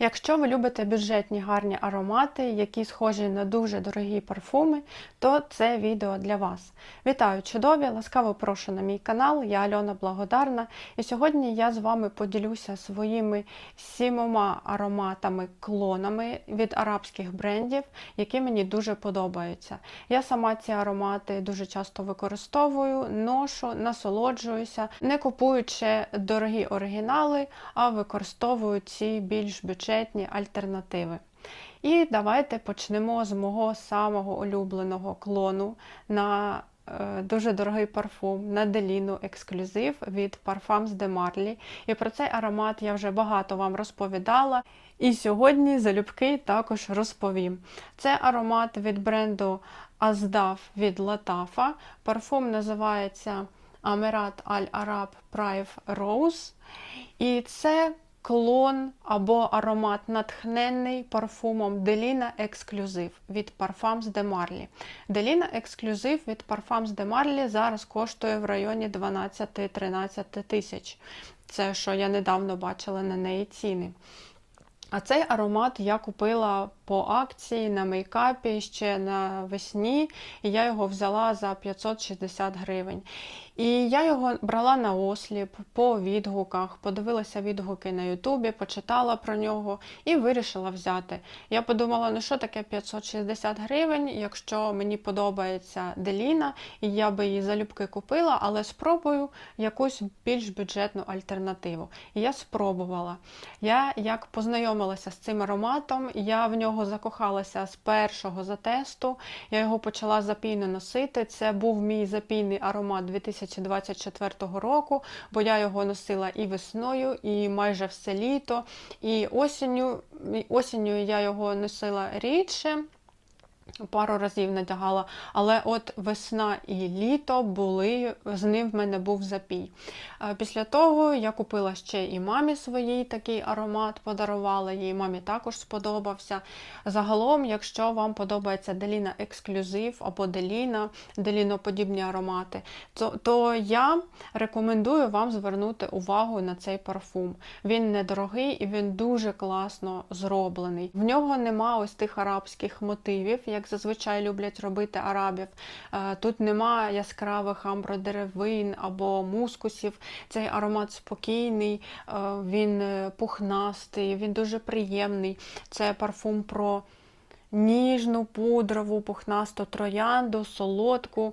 Якщо ви любите бюджетні гарні аромати, які схожі на дуже дорогі парфуми, то це відео для вас. Вітаю, чудові! Ласкаво прошу на мій канал, я Альона Благодарна. І сьогодні я з вами поділюся своїми сімома ароматами, клонами від арабських брендів, які мені дуже подобаються. Я сама ці аромати дуже часто використовую, ношу, насолоджуюся, не купуючи дорогі оригінали, а використовую ці більш бюджетні альтернативи. І давайте почнемо з мого самого улюбленого клону на е, дуже дорогий парфум на Деліну ексклюзив від Parfums de Marly. І про цей аромат я вже багато вам розповідала. І сьогодні залюбки також розповім. Це аромат від бренду Azdaf від Latafa. Парфум називається Amerat Al Arab Prive Rose. І це клон або аромат натхненний парфумом Деліна Ексклюзив від Parfums de Marly. Деліна Ексклюзив від Parfums de Marly зараз коштує в районі 12-13 тисяч. Це що я недавно бачила на неї ціни. А цей аромат я купила по акції на мейкапі ще навесні, і я його взяла за 560 гривень. І я його брала на осліп по відгуках, подивилася відгуки на Ютубі, почитала про нього і вирішила взяти. Я подумала, ну що таке 560 гривень, якщо мені подобається Деліна, і я би її залюбки купила, але спробую якусь більш бюджетну альтернативу. І я спробувала. Я як познайомилася з цим ароматом, я в нього закохалася з першого затесту. Я його почала запійно носити. Це був мій запійний аромат 2024 року, бо я його носила і весною, і майже все літо. І осінню, осінню я його носила рідше. Пару разів надягала, але от весна і літо були, з ним в мене був запій. Е, Після того я купила ще і мамі своїй такий аромат, подарувала їй, мамі також сподобався. Загалом, якщо вам подобається Деліна ексклюзив або Деліна, деліноподібні аромати, то, то я рекомендую вам звернути увагу на цей парфум. Він недорогий і він дуже класно зроблений. В нього нема ось тих арабських мотивів як зазвичай люблять робити арабів. Е, Тут нема яскравих амбродеревин або мускусів. Цей аромат спокійний, е, він е, пухнастий, він дуже приємний. Це парфум про ніжну, пудрову, пухнасту троянду, солодку.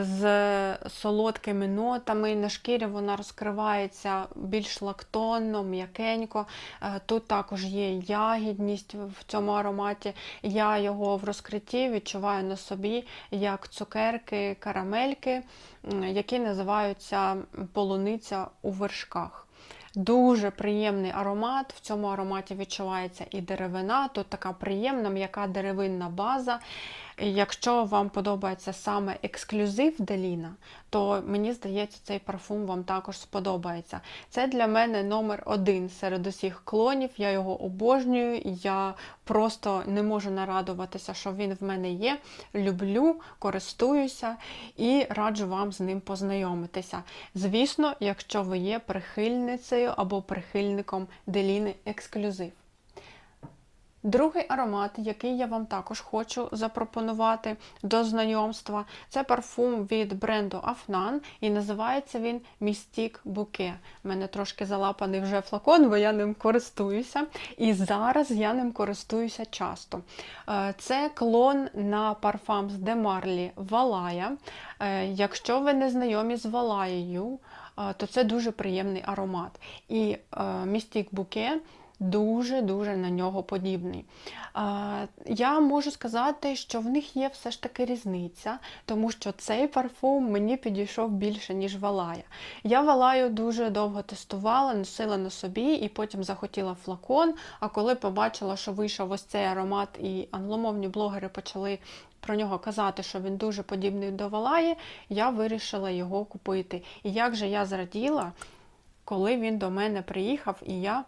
З солодкими нотами. На шкірі вона розкривається більш лактонно, м'якенько. Е, Тут також є ягідність в цьому ароматі. Я його в розкритті відчуваю на собі як цукерки, карамельки, які називаються полуниця у вершках. Дуже приємний аромат. В цьому ароматі відчувається і деревина, тут така приємна, м'яка деревинна база. Якщо вам подобається саме ексклюзив Деліна, то мені здається, цей парфум вам також сподобається. Це для мене номер один серед усіх клонів. Я його обожнюю, я просто не можу нарадуватися, що він в мене є. Люблю, користуюся і раджу вам з ним познайомитися. Звісно, якщо ви є прихильницею або прихильником Деліни ексклюзив. Другий аромат, який я вам також хочу запропонувати до знайомства, це парфум від бренду Afnan і називається він Mystique Bouquet. У мене трошки залапаний вже флакон, бо я ним користуюся. І зараз я ним користуюся часто. Е, Це клон на Parfums de Marly Valaya. Е, Якщо ви не знайомі з Валаєю, е, то це дуже приємний аромат. І Mystique Bouquet дуже-дуже на нього подібний. Я можу сказати, що в них є все ж таки різниця, тому що цей парфум мені підійшов більше, ніж Валая. Я Валаю дуже довго тестувала, носила на собі і потім захотіла флакон. А коли побачила, що вийшов ось цей аромат, і англомовні блогери почали. Про нього казати, що він дуже подібний до Валаї, я вирішила його купити. І як же я зраділа, коли він до мене приїхав, і я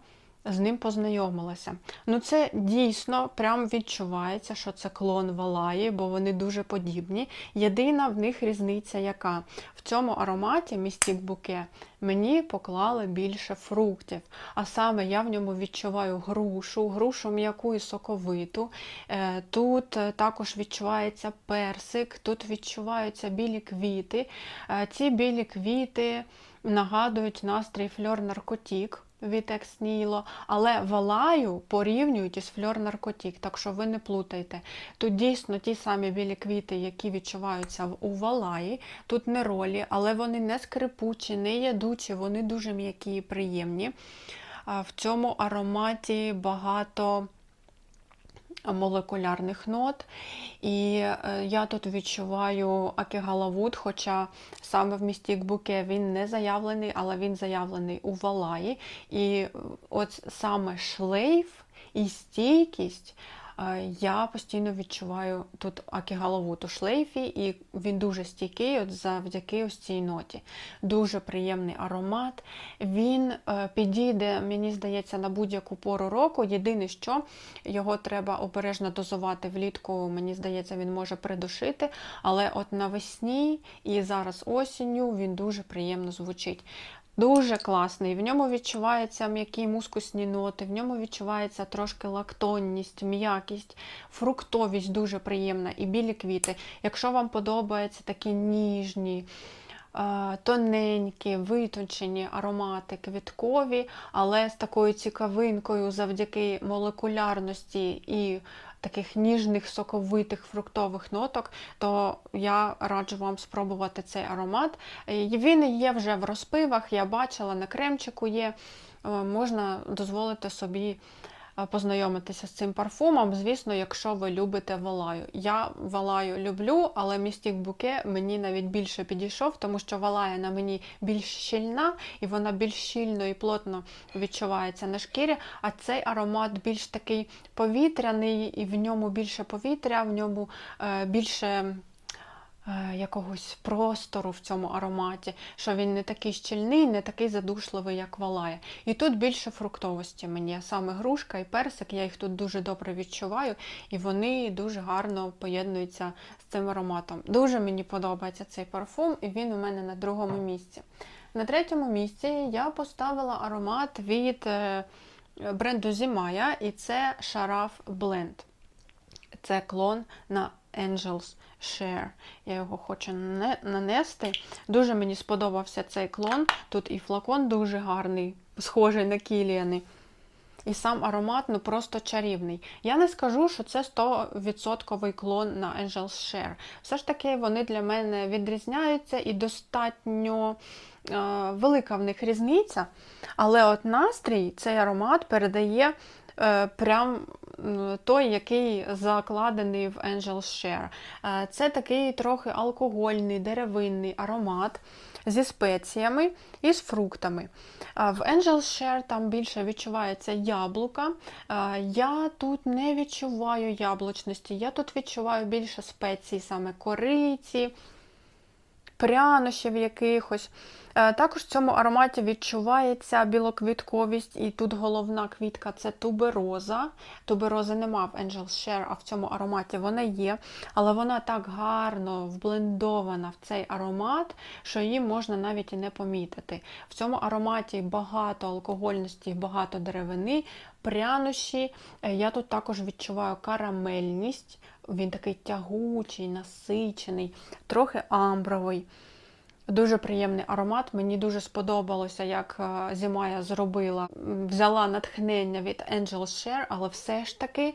з ним познайомилася. Ну, це дійсно прям відчувається, що це клон Валаї, бо вони дуже подібні. Єдина в них різниця, яка в цьому ароматі Mystic Bouquet мені поклали більше фруктів. А саме я в ньому відчуваю грушу, грушу м'яку і соковиту. Е, Тут е, також відчувається персик, тут відчуваються білі квіти. Е, Ці білі квіти нагадують настрій фльор наркотік від Сніло, але валаю порівнюють із фльор наркотік, так що ви не плутайте. Тут дійсно ті самі білі квіти, які відчуваються у валаї, тут не ролі, але вони не скрипучі, не ядучі, вони дуже м'які і приємні. В цьому ароматі багато молекулярних нот. І е, я тут відчуваю акігалавуд, хоча саме в місті Кбуке він не заявлений, але він заявлений у Валаї. І е, от саме шлейф і стійкість. Я постійно відчуваю тут акігалавут у шлейфі, і він дуже стійкий от завдяки ось цій ноті. Дуже приємний аромат. Він е, підійде, мені здається, на будь-яку пору року. Єдине, що його треба обережно дозувати влітку, мені здається, він може придушити. Але от навесні і зараз осінню він дуже приємно звучить. Дуже класний. В ньому відчуваються м'які мускусні ноти, в ньому відчувається трошки лактонність, м'якість, фруктовість дуже приємна і білі квіти. Якщо вам подобаються такі ніжні, е, тоненькі, витончені аромати квіткові, але з такою цікавинкою завдяки молекулярності і таких ніжних соковитих фруктових ноток, то я раджу вам спробувати цей аромат. Він є вже в розпивах, я бачила на кремчику є. Е, Можна дозволити собі познайомитися з цим парфумом, звісно, якщо ви любите валаю. Я валаю люблю, але Mystic Bouquet мені навіть більше підійшов, тому що валая на мені більш щільна, і вона більш щільно і плотно відчувається на шкірі. А цей аромат більш такий повітряний, і в ньому більше повітря, в ньому е, більше. Е, Якогось простору в цьому ароматі, що він не такий щільний, не такий задушливий, як валає. І тут більше фруктовості мені, саме грушка і персик, я їх тут дуже добре відчуваю, і вони дуже гарно поєднуються з цим ароматом. Дуже мені подобається цей парфум, і він у мене на другому місці. На третьому місці я поставила аромат від е, бренду Зімая, і це Шараф Blend. Це клон на Angels Share. Я його хочу нанести. Дуже мені сподобався цей клон. Тут і флакон дуже гарний, схожий на кіліани. І сам аромат ну просто чарівний. Я не скажу, що це 100% клон на Angels Share. Все ж таки вони для мене відрізняються і достатньо е, велика в них різниця. Але от настрій цей аромат передає прям той, який закладений в Angels Share. Е, Це такий трохи алкогольний, деревинний аромат зі спеціями і з фруктами. В Angel Share там більше відчувається яблука. Я тут не відчуваю яблучності, я тут відчуваю більше спецій, саме кориці, прянощів якихось. Е, Також в цьому ароматі відчувається білоквітковість, і тут головна квітка це тубероза. Туберози нема в Angel Share, а в цьому ароматі вона є. Але вона так гарно вблендована в цей аромат, що її можна навіть і не помітити. В цьому ароматі багато алкогольності, багато деревини, прянощі. Е, Я тут також відчуваю карамельність. Він такий тягучий, насичений, трохи амбровий. Дуже приємний аромат. Мені дуже сподобалося, як е, Зімая зробила. Взяла натхнення від Angel Share, але все ж таки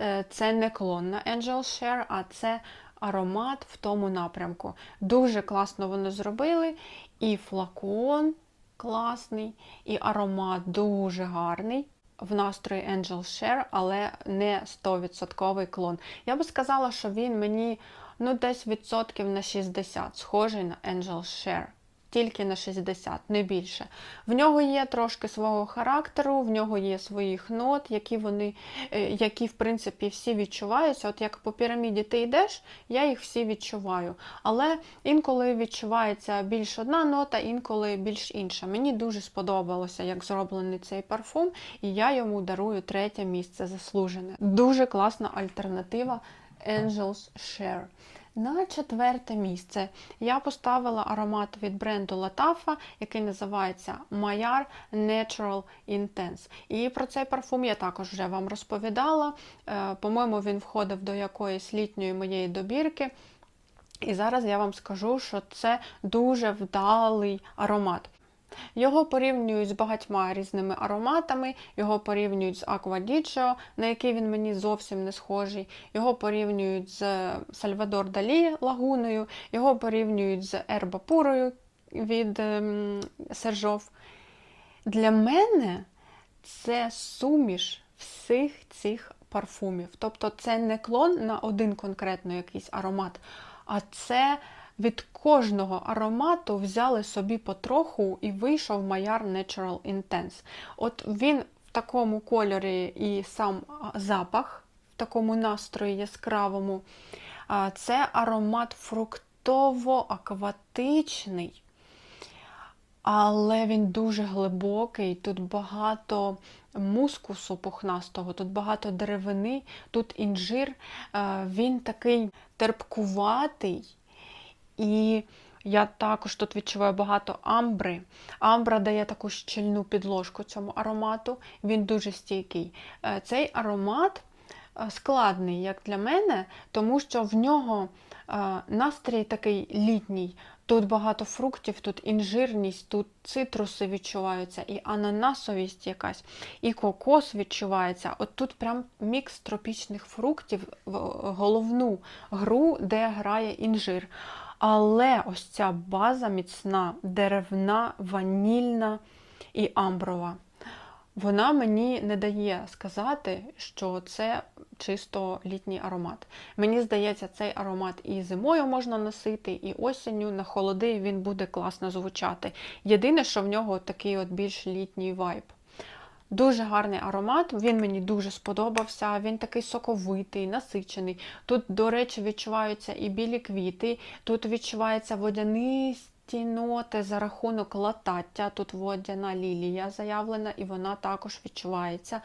е, це не клон на Angel Share, а це аромат в тому напрямку. Дуже класно вони зробили. І флакон класний, і аромат дуже гарний. В настрої Angel Share, але не 100% клон. Я би сказала, що він мені ну, десь відсотків на 60 схожий на Angel Share. Тільки на 60, не більше. В нього є трошки свого характеру, в нього є своїх нот, які вони, е, які в принципі всі відчуваються. От як по піраміді ти йдеш, я їх всі відчуваю. Але інколи відчувається більш одна нота, інколи більш інша. Мені дуже сподобалося, як зроблений цей парфум, і я йому дарую третє місце заслужене. Дуже класна альтернатива Angels Share. На четверте місце я поставила аромат від бренду Латафа, який називається Mayar Natural Intense. І про цей парфум я також вже вам розповідала. Е, По-моєму, він входив до якоїсь літньої моєї добірки. І зараз я вам скажу, що це дуже вдалий аромат. Його порівнюють з багатьма різними ароматами, його порівнюють з Aqua на який він мені зовсім не схожий. Його порівнюють з Сальвадор Далі лагуною, його порівнюють з Ерба Пурою від ем, Сержов. Для мене це суміш всіх цих парфумів. Тобто це не клон на один конкретно якийсь аромат, а це від кожного аромату взяли собі потроху і вийшов Maillard Natural Intense. От він в такому кольорі і сам запах, в такому настрої яскравому. Це аромат фруктово-акватичний. Але він дуже глибокий, тут багато мускусу пухнастого, тут багато деревини, тут інжир, Е, він такий терпкуватий. І я також тут відчуваю багато амбри. Амбра дає таку щільну підложку цьому аромату, він дуже стійкий. Е, Цей аромат е, складний, як для мене, тому що в нього е, настрій такий літній. Тут багато фруктів, тут інжирність, тут цитруси відчуваються, і ананасовість якась, і кокос відчувається. От тут прям мікс тропічних фруктів в головну гру, де грає інжир. Але ось ця база міцна, деревна, ванільна і амброва. Вона мені не дає сказати, що це чисто літній аромат. Мені здається, цей аромат і зимою можна носити, і осінню на холоди він буде класно звучати. Єдине, що в нього такий от більш літній вайб. Дуже гарний аромат, він мені дуже сподобався. Він такий соковитий, насичений. Тут, до речі, відчуваються і білі квіти, тут відчуваються водянисті ноти за рахунок латаття. Тут водяна лілія заявлена, і вона також відчувається.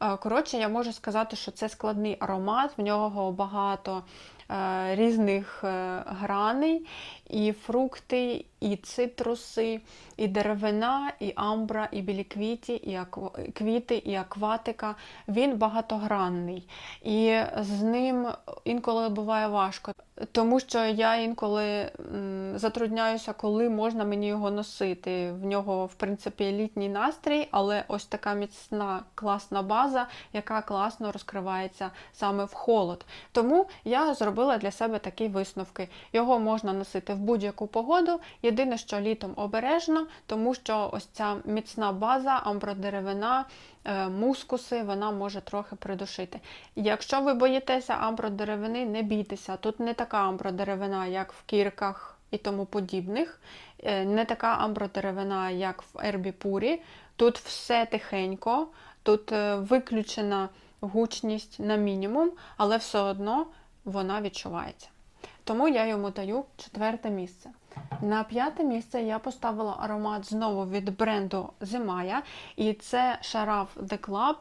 Е, Коротше, я можу сказати, що це складний аромат, в нього багато е, різних е, граней, і фрукти, і цитруси, і деревина, і амбра, і білі квіті, і аква- квіти, і акватика. Він багатогранний. І з ним інколи буває важко, тому що я інколи затрудняюся, коли можна мені його носити. В нього, в принципі, літній настрій, але ось така міцна класна база, яка класно розкривається саме в холод. Тому я зробила для себе такі висновки. Його можна носити в будь-яку погоду. Єдине, що літом обережно, тому що ось ця міцна база, амбродеревина, е, мускуси, вона може трохи придушити. Якщо ви боїтеся амбродеревини, не бійтеся. Тут не така амбродеревина, як в кірках і тому подібних, е, не така амбродеревина, як в Ербі Пурі. Тут все тихенько, тут е, виключена гучність на мінімум, але все одно вона відчувається. Тому я йому даю четверте місце. На п'яте місце я поставила аромат знову від бренду Зимая, і це Sharaf The Club.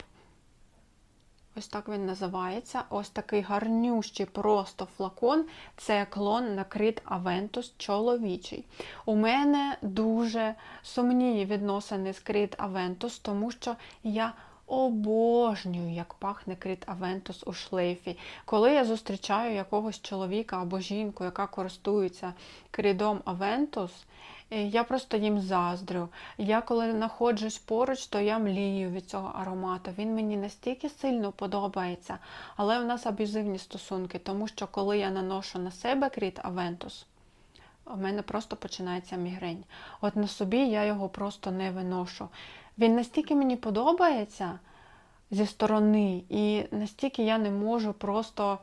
Ось так він називається. Ось такий гарнющий просто флакон. Це клон на Крит Aventus чоловічий. У мене дуже сумні відносини з Крит Aventus, тому що я обожнюю, як пахне Крит Aventus у шлейфі. Коли я зустрічаю якогось чоловіка або жінку, яка користується кридом Aventus, е, я просто їм заздрю. Я коли знаходжусь поруч, то я млію від цього аромату. Він мені настільки сильно подобається. Але в нас аб'юзивні стосунки, тому що коли я наношу на себе кріт Aventus, у мене просто починається мігрень. От на собі я його просто не виношу. Він настільки мені подобається зі сторони, і настільки я не можу просто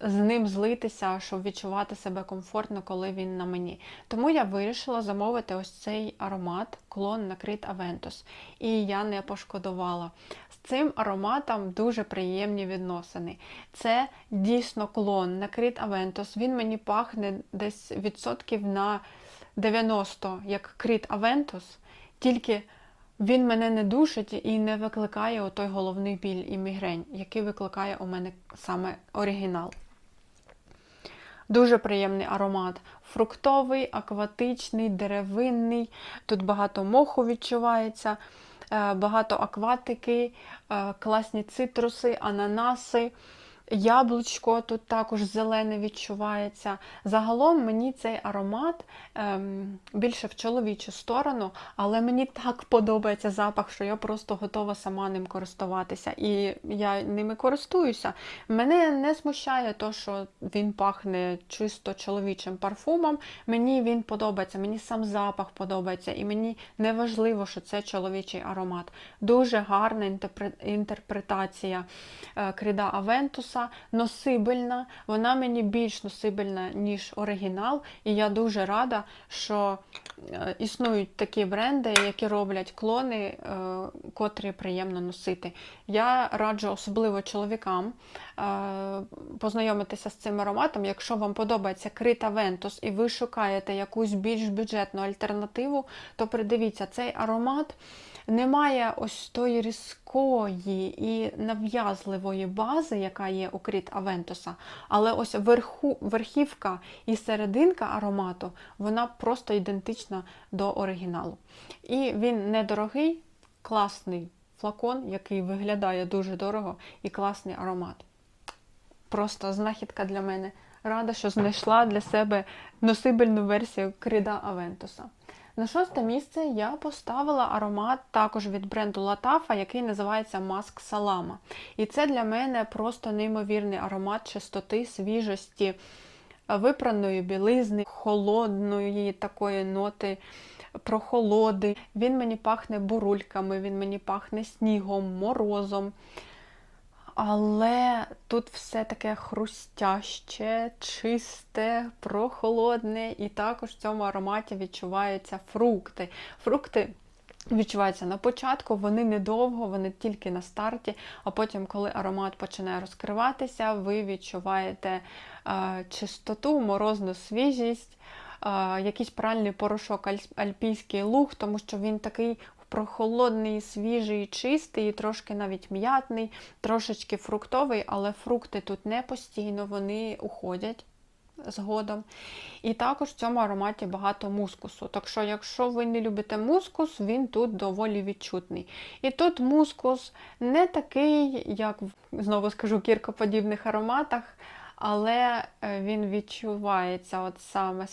з ним злитися, щоб відчувати себе комфортно, коли він на мені. Тому я вирішила замовити ось цей аромат клон на Крит Aventus. І я не пошкодувала. З цим ароматом дуже приємні відносини. Це дійсно клон на Крит Aventus. Він мені пахне десь відсотків на 90, як Крит Aventus, тільки він мене не душить і не викликає отой головний біль і мігрень, який викликає у мене саме оригінал. Дуже приємний аромат. Фруктовий, акватичний, деревинний. Тут багато моху відчувається, е, багато акватики, е, класні цитруси, ананаси. Яблучко тут також зелене відчувається. Загалом мені цей аромат ем, більше в чоловічу сторону, але мені так подобається запах, що я просто готова сама ним користуватися. І я ними користуюся. Мене не смущає те, що він пахне чисто чоловічим парфумом. Мені він подобається, мені сам запах подобається, і мені не важливо, що це чоловічий аромат. Дуже гарна інтерпретація е, Крида Авентуса, носибельна. Вона мені більш носибельна, ніж оригінал. І я дуже рада, що е, існують такі бренди, які роблять клони, е, котрі приємно носити. Я раджу особливо чоловікам е, познайомитися з цим ароматом. Якщо вам подобається Крита Вентус і ви шукаєте якусь більш бюджетну альтернативу, то придивіться, цей аромат немає ось тої різкої і нав'язливої бази, яка є у Кріт Авентуса, але ось верху, верхівка і серединка аромату, вона просто ідентична до оригіналу. І він недорогий, класний флакон, який виглядає дуже дорого, і класний аромат. Просто знахідка для мене. Рада, що знайшла для себе носибельну версію Крида Авентуса. На шосте місце я поставила аромат також від бренду Латафа, який називається Маск Салама. І це для мене просто неймовірний аромат чистоти, свіжості, випраної білизни, холодної такої ноти, прохолоди. Він мені пахне бурульками, він мені пахне снігом, морозом. Але тут все таке хрустяще, чисте, прохолодне, і також в цьому ароматі відчуваються фрукти. Фрукти відчуваються на початку, вони недовго, вони тільки на старті, а потім, коли аромат починає розкриватися, ви відчуваєте е, чистоту, морозну свіжість, е, якийсь пральний порошок альпійський луг, тому що він такий прохолодний, свіжий, чистий, трошки навіть м'ятний, трошечки фруктовий, але фрукти тут не постійно, вони уходять згодом. І також в цьому ароматі багато мускусу. Так що, якщо ви не любите мускус, він тут доволі відчутний. І тут мускус не такий, як, знову скажу, в кіркоподібних ароматах. Але е, він відчувається от саме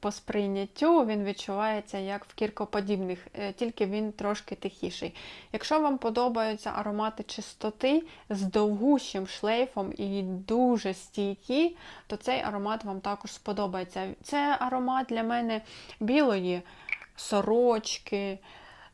по сприйняттю, він відчувається як в кіркоподібних, е, тільки він трошки тихіший. Якщо вам подобаються аромати чистоти з довгущим шлейфом і дуже стійкі, то цей аромат вам також сподобається. Це аромат для мене білої сорочки.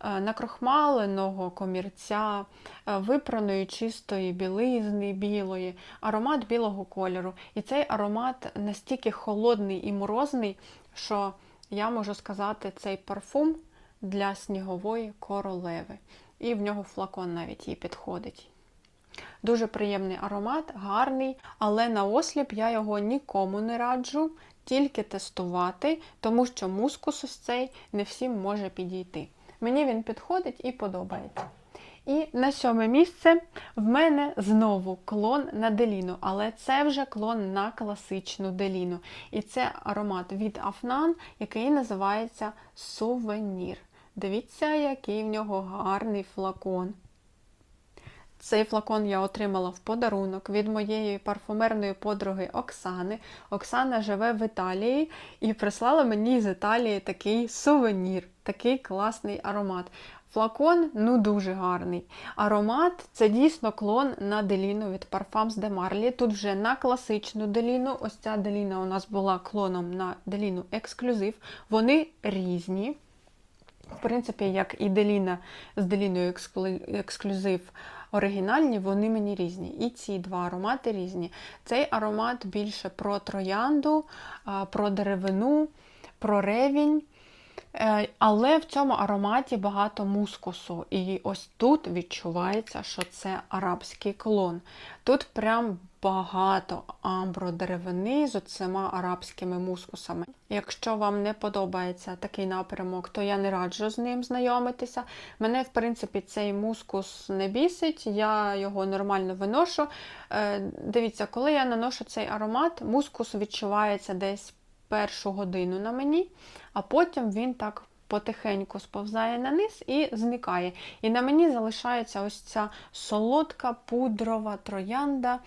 Е, Накрохмаленого комірця, е, випраної чистої білизни білої, аромат білого кольору. І цей аромат настільки холодний і морозний, що я можу сказати, цей парфум для снігової королеви. І в нього флакон навіть їй підходить. Дуже приємний аромат, гарний, але на осліп я його нікому не раджу, тільки тестувати, тому що мускус ось цей не всім може підійти. Мені він підходить і подобається. І на сьоме місце в мене знову клон на деліну, але це вже клон на класичну деліну. І це аромат від Afnan, який називається Сувенір. Дивіться, який в нього гарний флакон. Цей флакон я отримала в подарунок від моєї парфумерної подруги Оксани. Оксана живе в Італії і прислала мені з Італії такий сувенір, такий класний аромат. Флакон ну дуже гарний. Аромат це дійсно клон на деліну від Parfums de Marly. Тут вже на класичну деліну. Ось ця деліна у нас була клоном на деліну ексклюзив. Вони різні. В принципі, як і Деліна з Деліною ексклю- ексклюзив оригінальні, вони мені різні. І ці два аромати різні. Цей аромат більше про троянду, про деревину, про ревінь. Е, Але в цьому ароматі багато мускусу. І ось тут відчувається, що це арабський клон. Тут прям багато амбродеревини з оцима арабськими мускусами. Якщо вам не подобається такий напрямок, то я не раджу з ним знайомитися. Мене, в принципі, цей мускус не бісить, я його нормально виношу. Е, Дивіться, коли я наношу цей аромат, мускус відчувається десь першу годину на мені, а потім він так потихеньку сповзає на низ і зникає. І на мені залишається ось ця солодка пудрова троянда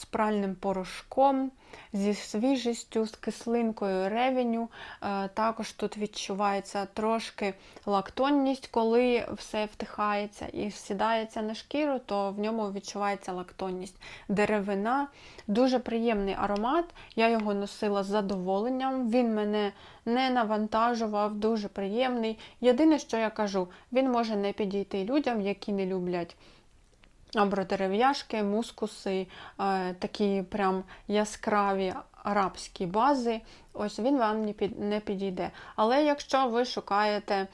з пральним порошком, зі свіжістю, з кислинкою ревеню. Е, Також тут відчувається трошки лактонність, коли все втихається і сідається на шкіру, то в ньому відчувається лактонність. Деревина, дуже приємний аромат. Я його носила з задоволенням. Він мене не навантажував, дуже приємний. Єдине, що я кажу, він може не підійти людям, які не люблять абродерев'яшки, мускуси, е, такі прям яскраві арабські бази. Ось він вам не підійде. Але якщо ви шукаєте,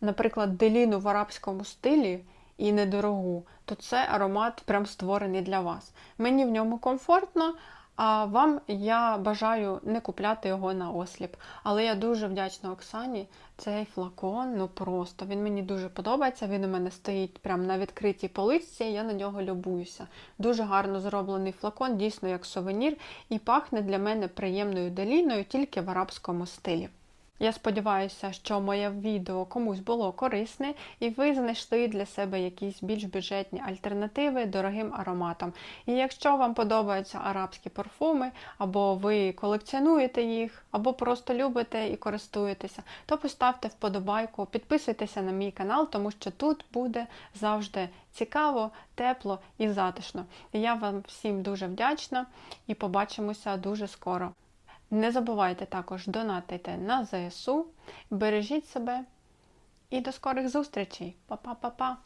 наприклад, деліну в арабському стилі і недорогу, то це аромат прям створений для вас. Мені в ньому комфортно. А вам я бажаю не купляти його на осліп. Але я дуже вдячна Оксані. Цей флакон, ну просто він мені дуже подобається. Він у мене стоїть прямо на відкритій поличці, я на нього любуюся. Дуже гарно зроблений флакон, дійсно як сувенір, і пахне для мене приємною деліною тільки в арабському стилі. Я сподіваюся, що моє відео комусь було корисне, і ви знайшли для себе якісь більш бюджетні альтернативи дорогим ароматам. І якщо вам подобаються арабські парфуми, або ви колекціонуєте їх, або просто любите і користуєтеся, то поставте вподобайку, підписуйтеся на мій канал, тому що тут буде завжди цікаво, тепло і затишно. Я вам всім дуже вдячна і побачимося дуже скоро. Не забувайте також донатити на ЗСУ, бережіть себе і до скорих зустрічей. Па-па-па-па!